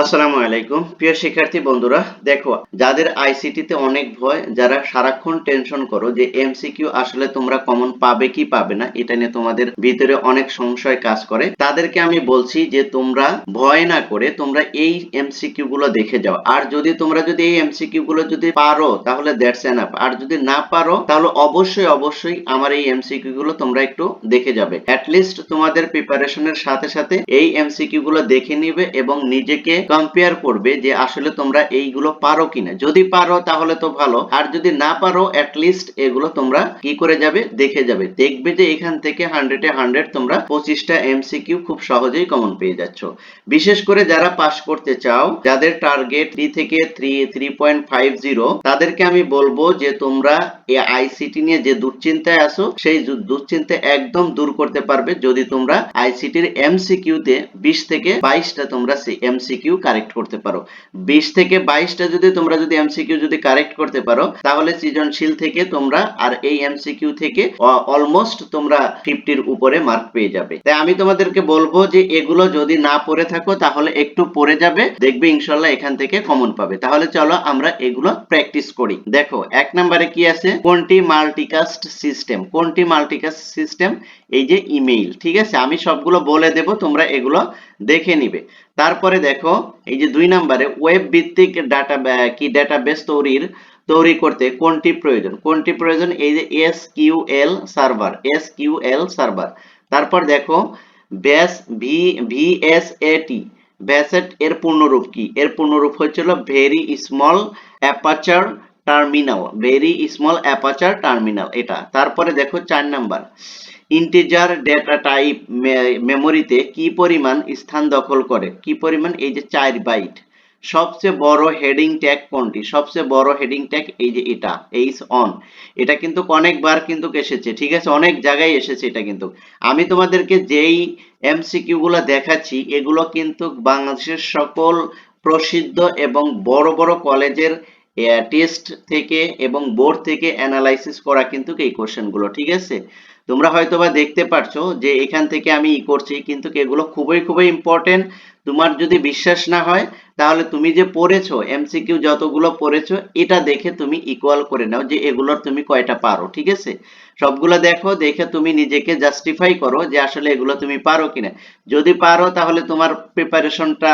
আসসালামু আলাইকুম। প্রিয় শিক্ষার্থী বন্ধুরা, দেখো, যাদের আইসিটিতে অনেক ভয়, যারা সারাক্ষণ টেনশন করো যে এমসিকিউ আসলে তোমরা কমন পাবে কি পাবে না, এটা নিয়ে তোমাদের ভিতরে অনেক সংশয় কাজ করে। তাদেরকে আমি বলছি যে তোমরা ভয় না করে তোমরা এই এমসিকিউ গুলো দেখে যাও। আর যদি তোমরা যদি এই এমসিকিউ গুলো যদি পারো, তাহলে দ্যাটস এনাফ আর যদি না পারো, তাহলে অবশ্যই অবশ্যই আমার এই এমসিকিউ গুলো তোমরা একটু দেখে যাবে। লিস্ট তোমাদের প্রিপারেশনের সাথে সাথে এই এমসিকিউ গুলো দেখে নিবে এবং নিজেকে কম্পেয়ার করবে যে আসলে তোমরা এইগুলো পারো কিনা। যদি পারো তাহলে তো ভালো, আর যদি না পারো লিস্ট এগুলো তোমরা কি করে যাবে? দেখে যাবে। দেখবে যে এখান থেকে হান্ড্রেডে হান্ড্রেড তোমরা পঁচিশটা এমসিকিউ খুব সহজেই কমন পেয়ে যাচ্ছ। বিশেষ করে যারা পাস করতে চাও, যাদের টার্গেট থ্রি থেকে three three point five zero তাদেরকে আমি বলব যে তোমরা এই আইসিটি নিয়ে যে দুশ্চিন্তায় আসো সেই দুশ্চিন্তা একদম দূর করতে পারবে। যদি তোমরা আইসিটির এমসিকিউ তে বিশ থেকে বাইশটা তোমরা সেই এমসিকিউ কারেক্ট করতে পারো। বিশ থেকে বাইশটা যদি তোমরা যদি এমসিকিউ যদি কারেক্ট করতে পারো, তাহলে সৃজনশীল থেকে তোমরা আর এই এমসিকিউ থেকে অলমোস্ট তোমরা ফিফটির উপরে মার্ক পেয়ে যাবে। তাই আমি তোমাদেরকে বলব যে এগুলো যদি না পড়ে থাকো, তাহলে একটু পড়ে যাবে, দেখবে ইনশাল্লাহ এখান থেকে কমন পাবে। তাহলে চলো আমরা এগুলো প্র্যাকটিস করি। দেখো, এক নম্বরে কি আছে? কোনটি মাল্টিকাস্ট সিস্টেম কোনটি মাল্টিকাস্ট সিস্টেম এই যে ইমেইল ঠিক আছে? আমি সবগুলো বলে দেব, তোমরা এগুলো দেখে নিবে। তারপরে দেখো, এই যে দুই নাম্বারে ওয়েব ভিত্তিক ডাটা কি ডাটাবেস তৈরির, তৈরি করতে কোনটি প্রয়োজন? কোনটি প্রয়োজন? এই যে S Q L server S Q L server. তারপর দেখো, ব্যাস V V S A T VSAT এর পূর্ণরূপ কি? এর পূর্ণরূপ হচ্ছিল very small aperture terminal very small aperture terminal এটা। তারপরে দেখো চার নাম্বার ইন্টিজার ডেটা টাইপ মেমোরিতে কি পরিমাণ স্থান দখল করে? কি পরিমাণ? এই যে চার বাইট সবচেয়ে বড় হেডিং ট্যাগ কোনটি? সবচেয়ে বড় হেডিং ট্যাগ এই যে এটা এইস অন এটা কিন্তু অনেকবার কিন্তু এসেছে, ঠিক আছে? অনেক জায়গায় এসেছে এটা কিন্তু। আমি তোমাদেরকে যেই এমসিকিউ গুলো দেখাচ্ছি, এগুলো কিন্তু বাংলাদেশের সকল প্রসিদ্ধ এবং বড় বড় কলেজের টেস্ট থেকে এবং বোর্ড থেকে অ্যানালাইসিস করা কিন্তু এই কোশ্চেনগুলো, ঠিক আছে? তোমরা হয়তো বা দেখতে পারছ যে এখান থেকে আমি ই করছি, কিন্তু এগুলো খুবই খুবই ইম্পর্টেন্ট তোমার যদি বিশ্বাস না হয়, তাহলে তুমি যে পড়েছো এমসিকিউ যতগুলো পড়েছো, এটা দেখে তুমি ইকুয়াল করে নাও যে এগুলোর তুমি কয়টা পারো, ঠিক আছে? সবগুলো দেখো, দেখে তুমি নিজেকে জাস্টিফাই করো যে আসলে এগুলো তুমি পারো কিনা। যদি পারো, তাহলে তোমার প্রিপারেশনটা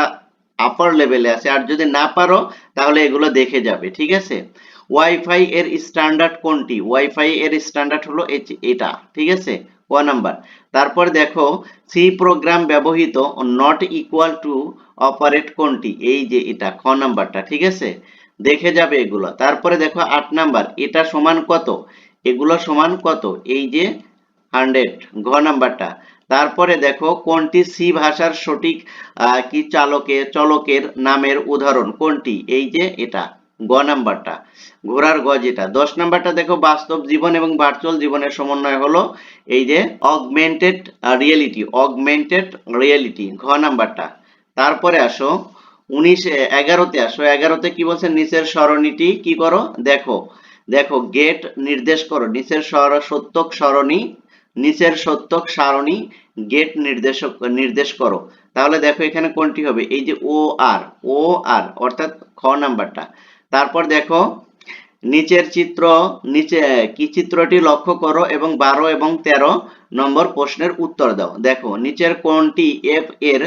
আপার লেভেলে আছে। আর যদি না পারো, তাহলে এগুলো দেখে যাবে, ঠিক আছে? ওয়াইফাই এর স্ট্যান্ডার্ড কোনটি? ওয়াইফাই এর স্ট্যান্ডার্ড হলো এটা, ঠিক আছে? ক নাম্বার? তারপর দেখো সি প্রোগ্রাম ব্যবহৃত নট ইকুয়াল টু অপারেট কোনটি? এই যে এটা, খ নাম্বারটা, ঠিক আছে? দেখে যাবে এগুলো। তারপরে দেখো আট নাম্বার, এটা সমান কত? এগুলো সমান কত? এই যে হান্ড্রেড, ঘ নাম্বারটা। তারপরে দেখো, কোনটি সি ভাষার সঠিক কি চালকে, চলকের নামের উদাহরণ? কোনটি? এই যে এটা গ নাম্বারটা। ঘোড়ার গ যেটা। দশ নাম্বারটা দেখো, বাস্তব জীবন এবং ভার্চুয়াল জীবনের সমন্বয় হলো এই যে অগমেন্টেড রিয়েলিটি অগমেন্টেড রিয়েলিটি ঘ নাম্বারটা। তারপরে আসো, উনিশ, এগারোতে আসো। এগারোতে কি বলছে? নিচের সরণিটি কি করো? দেখো দেখো গেট নির্দেশ করো। নিচের সর, সত্যক সরণি নিচের সত্যক সারণী গেট নির্দেশক, নির্দেশ করো। তাহলে দেখো এখানে কোনটি হবে? এই যে ও আর ও আর অর্থাৎ খ নাম্বারটা। তারপর দেখো, নিচের চিত্র, নিচে, কি চিত্রটি লক্ষ্য করো এবং বারো এবং তেরো নম্বর প্রশ্নের উত্তর দাও। দেখো, নিচের কোনটি এফ এর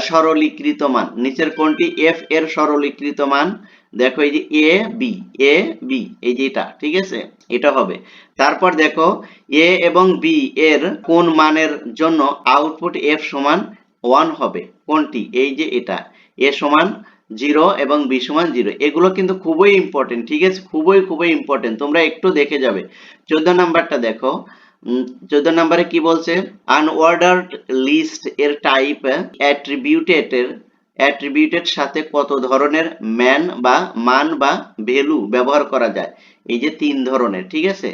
সরলীকৃত মান। নিচের কোনটি এফ এর সরলীকৃত মান। দেখো এই যে এ বি এ বি এই যে এটা, ঠিক আছে? এটা হবে। তারপর দেখো এ এবং বি এর কোন মানের জন্য আউটপুট এফ সমান ওয়ান হবে? কোনটি? এই যে এটা। এ সমান জিরো এবং বি সমান জিরো এগুলো কিন্তু খুবই ইম্পর্টেন্ট ঠিক আছে? খুবই খুবই ইম্পর্টেন্ট তোমরা একটু দেখে যাবে। চোদ্দ নাম্বারটা দেখো। চোদ্দ নাম্বারে কি বলছে? আনঅর্ডার্ড লিস্ট এর টাইপ অ্যাট্রিবিউটেড এর অ্যাট্রিবিউটেড সাথে কত ধরনের ম্যান বা মান বা ভ্যালু ব্যবহার করা যায়? এই যে তিন ধরনের, ঠিক আছে?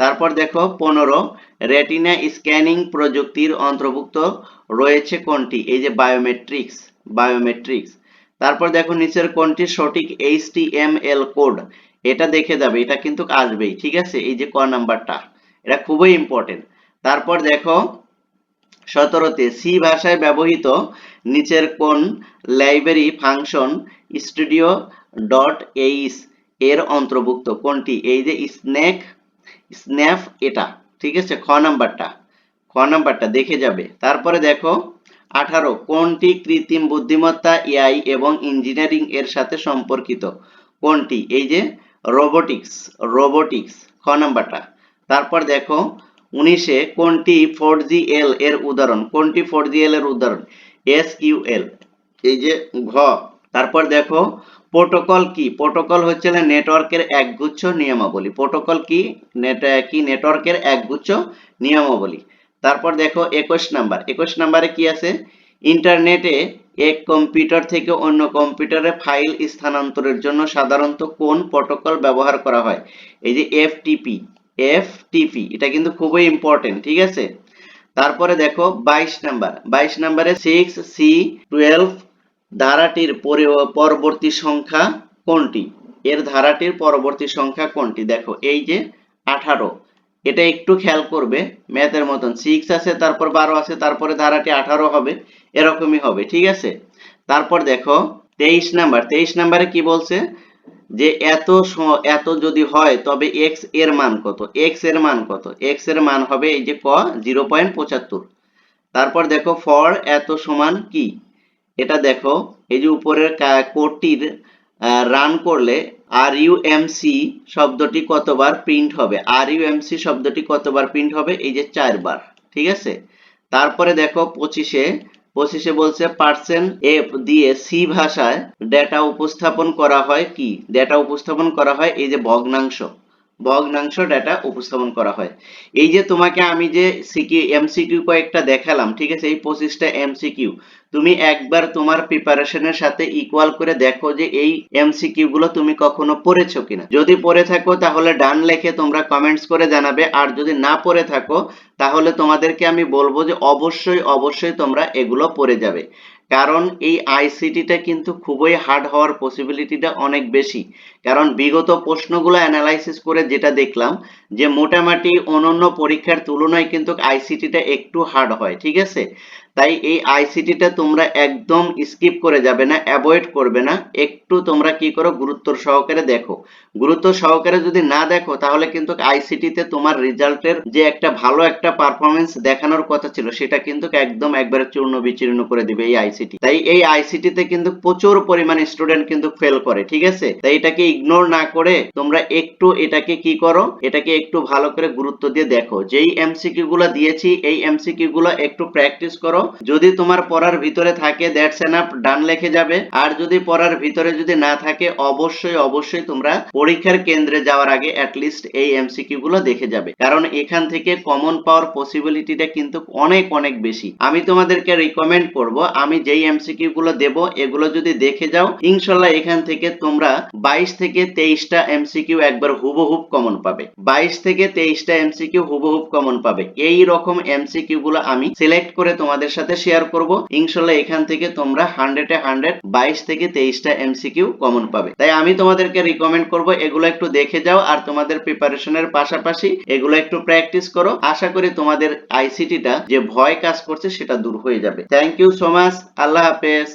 তারপর দেখো, পনেরো রেটিনা স্ক্যানিং প্রযুক্তির অন্তর্ভুক্ত রয়েছে কোনটি? এই যে বায়োমেট্রিক্স বায়োমেট্রিক্স তারপর দেখো, নিচের কোনটি? সঠিক এইচটিএমএল কোড এটা দেখে যাবে, এটা কিন্তু আসবেই, ঠিক আছে? এই যে ক নাম্বারটা। এটা খুবই ইম্পর্টেন্ট তারপর দেখো, সতেরোতে সি ভাষায় ব্যবহৃত নিচের কোন library function studio dot H এর অন্তর্ভুক্ত? কোনটি? এই যে স্নেক স্ন্যাপ এটা, ঠিক আছে? খ নাম্বারটা খ নাম্বারটা দেখে যাবে। তারপরে দেখো, আঠারো, কোনটি কৃত্রিম বুদ্ধিমত্তা এআই এবং ইঞ্জিনিয়ারিং এর সাথে সম্পর্কিত? কোনটি? এই যে রোবোটিক্স রোবোটিক্স খ নাম্বারটা। তারপর দেখো, উনিশে কোনটি ফোর জি এল এর উদাহরণ? কোনটি ফোর জি এল এর উদাহরণ? এস ইউ এল এই যে ঘ। তারপর দেখো, প্রোটোকল কি? প্রোটোকল হচ্ছে নেটওয়ার্কের একগুচ্ছ নিয়মাবলী। প্রোটোকল কি? নেট, কি? নেটওয়ার্কের একগুচ্ছ নিয়মাবলী। তারপর দেখো, একুশ নাম্বার। একুশ নাম্বারে কি আছে? ইন্টারনেটে এক কম্পিউটার থেকে অন্য কম্পিউটারে ফাইল স্থানান্তরের জন্য সাধারণত কোন প্রোটোকল ব্যবহার করা হয়? এই যে এফটিপি এফটিপি এটা কিন্তু খুবই ইম্পর্টেন্ট ঠিক আছে? তারপরে দেখো বাইশ নাম্বার, বাইশ নাম্বারে সিক্স সি টুয়েলভ ধারাটির পরে- পরবর্তী সংখ্যা কোনটি? এর ধারাটির পরবর্তী সংখ্যা কোনটি? দেখো, এই যে আঠারো, এটা একটু খেয়াল করবে, ম্যাথের মতন। সিক্স আছে, তারপর বারো আছে, তারপরে ধারাটি আঠারো হবে, এরকমই হবে, ঠিক আছে? তারপর দেখো, তেইশ নাম্বার, তেইশ নাম্বারে কি বলছে? যে এত এত যদি হয়, তবে এক্সের মান কত? এক্সের মান কত? এক্সের মান হবে এই যে ক, জিরো পয়েন্ট পঁচাত্তর। তারপর দেখো ফর এত সমান কি? এটা দেখো, এই যে উপরের কোডটির রান করলে আর ইউ এম সি শব্দটি কতবার প্রিন্ট হবে? আর ইউ এম সি শব্দটি কতবার প্রিন্ট হবে? এই যে চারবার, ঠিক আছে? তারপরে দেখো, পঁচিশে পঁচিশে বলছে, পার্সেন্ট এফ দিয়ে সি ভাষায় ডেটা উপস্থাপন করা হয় কি? ডেটা উপস্থাপন করা হয় এই যে ভগ্নাংশ। ভগ্নাংশ ডেটা উপস্থাপন করা হয়। এই যে তোমাকে আমি যে সিকিউ এমসিকিউ কয়েকটা দেখালাম, ঠিক আছে? এই পঁচিশটা এমসিকিউ তুমি একবার তোমার প্রিপারেশনের সাথে ইকুয়াল করে দেখো যে এই এমসিকিউ গুলো তুমি কখনো পড়েছো কিনা। যদি পড়ে থাকো, তাহলে ডান লেখে তোমরা কমেন্টস করে জানাবে, আর যদি না পড়ে থাকো, তাহলে তোমাদেরকে আমি বলব যে অবশ্যই অবশ্যই তোমরা এগুলো পড়ে যাবে। কারণ এই আইসিটিটা কিন্তু খুবই হার্ড হওয়ার পসিবিলিটিটা অনেক বেশি। কারণ বিগত প্রশ্নগুলো অ্যানালাইসিস করে যেটা দেখলাম, যে মোটামুটি অনন্য পরীক্ষার তুলনায় কিন্তু আইসিটিটা একটু হার্ড হয়, ঠিক আছে? তাই এই আইসিটিটা তোমরা একদম স্কিপ করে যাবে না অ্যাভয়েড করবে না। একটু তোমরা কি করো, গুরুত্ব সহকারে দেখো। গুরুত্ব সহকারে যদি না দেখো, তাহলে কিন্তু আইসিটিতে তোমার রেজাল্টের যে একটা ভালো একটা পারফরমেন্স দেখানোর কথা ছিল, সেটা কিন্তু একদম একবারে চূর্ণ বিচূর্ণ করে দিবে এই আইসিটি তাই এই আইসিটিতে কিন্তু প্রচুর পরিমাণ স্টুডেন্ট কিন্তু ফেল করে, ঠিক আছে? তাই এটাকে ইগনোর না করে তোমরা একটু এটাকে কি করো, এটাকে একটু ভালো করে গুরুত্ব দিয়ে দেখো। যেই এমসিকিউ গুলো দিয়েছি, এই এমসিকিউ গুলো একটু প্র্যাকটিস করো। যদি তোমার পড়ার ভিতরে থাকে দ্যাটস এনাফ ডান লেখে যাবে। আর যদি পড়ার ভিতরে যদি না থাকে, অবশ্যই অবশ্যই তোমরা পরীক্ষার কেন্দ্রে যাওয়ার আগে অ্যাটলিস্ট এই এমসিকিউ গুলো দেখে যাবে। কারণ এখান থেকে কমন পাওয়ার পসিবিলিটিটা কিন্তু অনেক অনেক বেশি। আমি তোমাদেরকে রিকমেন্ড করব, আমি যেই এমসিকিউ গুলো দেব, এগুলো যদি দেখে যাও, ইনশাল্লাহ এখান থেকে তোমরা বাইশ থেকে তেইশটা এমসিকিউ একবার হুবহুব কমন পাবে। বাইশ থেকে তেইশটা এমসিকিউ হুবহুব কমন পাবে। এই রকম এমসিকিউ গুলো আমি সিলেক্ট করে তোমাদের সাথে শেয়ার করব। ইনশাল্লাহ এখান থেকে তোমরা হান্ড্রেডে হান্ড্রেড বাইশ থেকে তেইশটা এমসিকিউ কমন পাবে। তাই আমি তোমাদেরকে রিকমেন্ড করব, এগুলো একটু দেখে যাও আর তোমাদের প্রিপারেশনের পাশাপাশি এগুলো একটু প্র্যাকটিস করো। আশা করি তোমাদের আইসিটিটা যে ভয় কাজ করছে সেটা দূর হয়ে যাবে। থ্যাংক ইউ সো মাচ আল্লাহ হাফেজ।